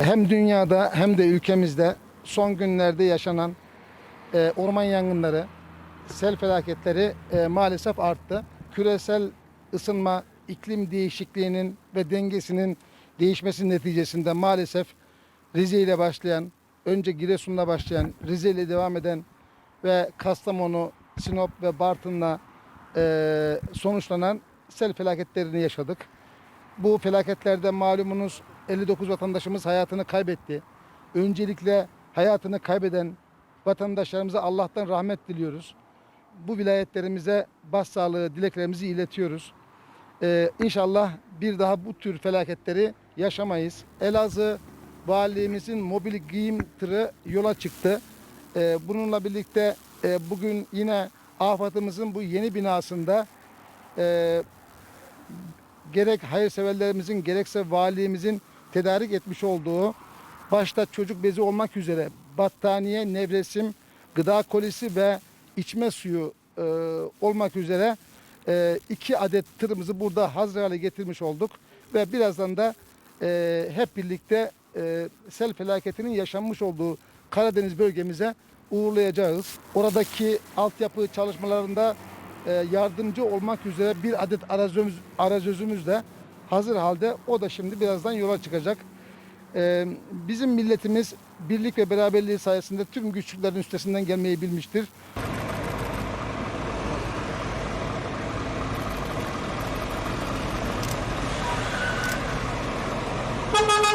Hem dünyada hem de ülkemizde son günlerde yaşanan e, orman yangınları, sel felaketleri e, maalesef arttı. Küresel ısınma, iklim değişikliğinin ve dengesinin değişmesi neticesinde maalesef Rize ile başlayan, önce Giresun'la başlayan, Rize ile devam eden ve Kastamonu, Sinop ve Bartın'la e, sonuçlanan sel felaketlerini yaşadık. Bu felaketlerde malumunuz 59 vatandaşımız hayatını kaybetti. Öncelikle hayatını kaybeden vatandaşlarımıza Allah'tan rahmet diliyoruz. Bu vilayetlerimize başsağlığı dileklerimizi iletiyoruz. Ee, inşallah bir daha bu tür felaketleri yaşamayız. Elazığ valiliğimizin mobil giyim tırı yola çıktı. Ee, bununla birlikte e, bugün yine AFAD'ımızın bu yeni binasında e, gerek hayırseverlerimizin gerekse valiliğimizin tedarik etmiş olduğu başta çocuk bezi olmak üzere battaniye, nevresim, gıda kolisi ve içme suyu e, olmak üzere e, iki adet tırımızı burada hazır hale getirmiş olduk ve birazdan da e, hep birlikte e, sel felaketinin yaşanmış olduğu Karadeniz bölgemize uğurlayacağız. Oradaki altyapı çalışmalarında e, yardımcı olmak üzere bir adet arazöz, arazözümüz de hazır halde. O da şimdi birazdan yola çıkacak. Ee, bizim milletimiz birlik ve beraberliği sayesinde tüm güçlüklerin üstesinden gelmeyi bilmiştir. Bye.